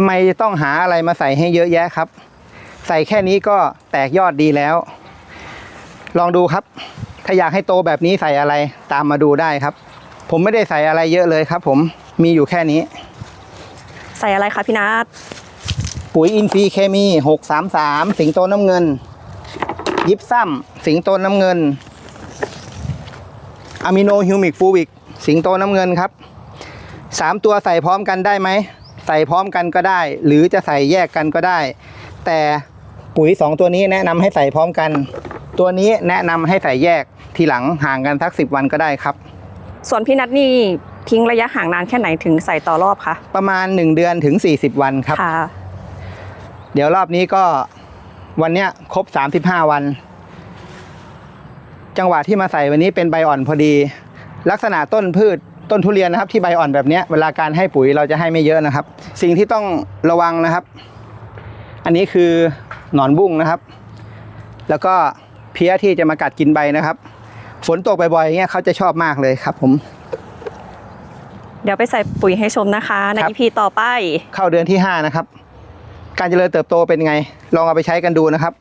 ำไมจะต้องหาอะไรมาใส่ให้เยอะแยะครับ ใส่แค่นี้ก็แตกยอดดีแล้ว ลองดูครับ ถ้าอยากให้โตแบบนี้ใส่อะไรตามมาดูได้ครับ ผมไม่ได้ใส่อะไรเยอะเลยครับ ผมมีอยู่แค่นี้ ใส่อะไรคะพี่นัทปุ๋ยอินทรีย์เคมี 633 สิงโตน้ำเงิน ยิปซัมสิงโตน้ำเงินอะมิโนฮิวมิกฟูวิกสิงโตน้ำเงินครับสามตัวใส่พร้อมกันได้ไหม ใส่พร้อมกันก็ได้ หรือจะใส่แยกกันก็ได้ แต่ปุ๋ยสองตัวนี้แนะนำให้ใส่พร้อมกัน ตัวนี้แนะนำให้ใส่แยกทีหลังห่างกันสักสิบวันก็ได้ครับ ส่วนพี่นัทนี่ทิ้งระยะห่างนานแค่ไหนถึงใส่ต่อรอบคะประมาณ 1 เดือนถึง 40 วันครับค่ะเดี๋ยวรอบนี้ก็วันเนี้ยครบ 35 วัน จังหวะที่มาใส่วันนี้เป็นใบอ่อนพอดี ลักษณะต้นพืช ต้นทุเรียนนะครับที่ใบอ่อนแบบเนี้ยเวลาการให้ปุ๋ยเราจะให้ไม่เยอะนะครับ สิ่งที่ต้องระวังนะครับ อันนี้คือหนอนบุ้งนะครับ แล้วก็เพี้ยที่จะมากัดกินใบนะครับ ฝนตกบ่อยๆอย่างเงี้ยเขาจะชอบมากเลยครับ ผมเดี๋ยวไปใส่ปุ๋ยให้ชมนะคะ ในครับอีพีต่อไป เข้าเดือนที่ 5 นะครับ การเจริญเติบโตเป็นไง ลองเอาไปใช้กันดูนะครับ